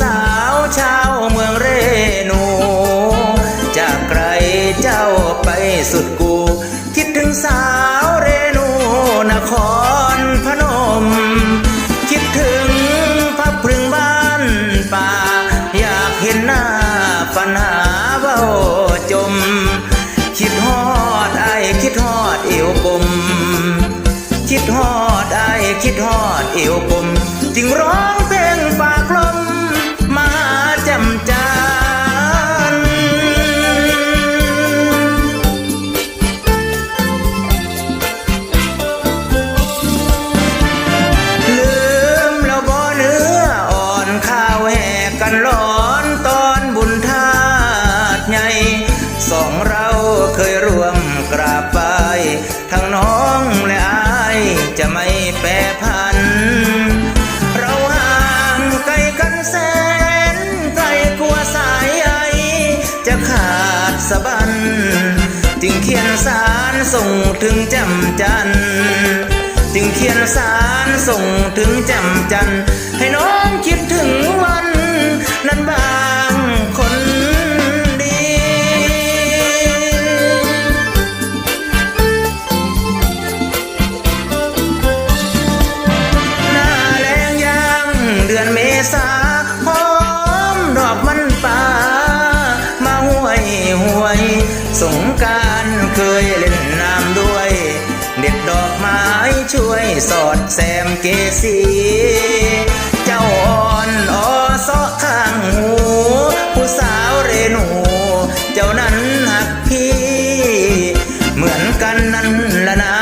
สาวชาวเมืองเรนู จากไกลเจ้าไปสุดกู คิดถึงสาวเรนูนครพนม คิดถึงพระพึงบ้านป่า อยากเห็นหน้าปัญหาเบาจม คิดฮอดไอคิดฮอดเอวกลมคิดฮอดไอคิดฮอดเอวกลมจึงร้อง เคยร่วมกราบไปทั้งน้องและอายจะไม่แปรพัน เราห่างไกลกันแสนไกลกลัวสายใยจะขาดสะบัน จึงเขียนสารส่งถึงจำจัน จึงเขียนสารส่งถึงจำจัน งการเคยเล่นน้ำด้วย เด็ดดอกไม้ช่วยสอดแซมเกสี เจ้าอ่อนออซอข้างหู ผู้สาวเรนู เจ้านั้นหักพี่ เหมือนกันนั่นละนะ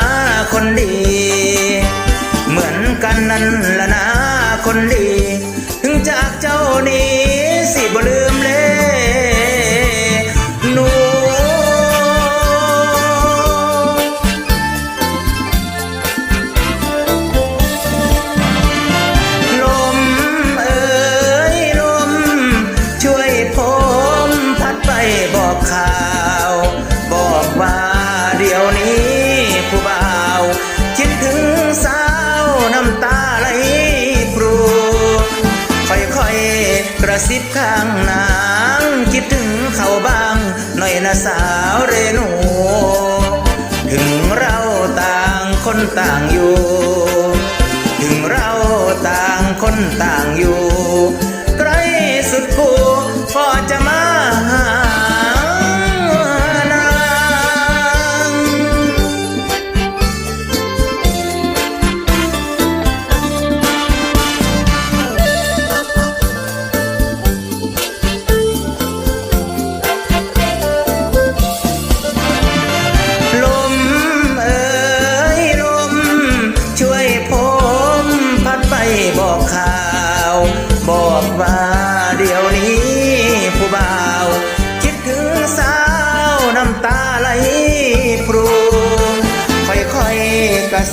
คนดี เหมือนกันนั่นละนะคนดี ถึงจากเจ้านี้ สาวเรนู ถึงเราต่างคนต่างอยู่ ถึงเราต่างคนต่าง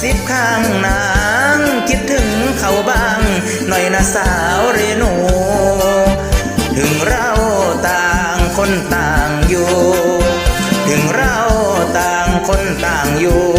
ซิบข้างนาง คิดถึงเขาบ้าง หน่อยนะสาวเรนู ถึงเราต่างคนต่างอยู่ ถึงเราต่างคนต่างอยู่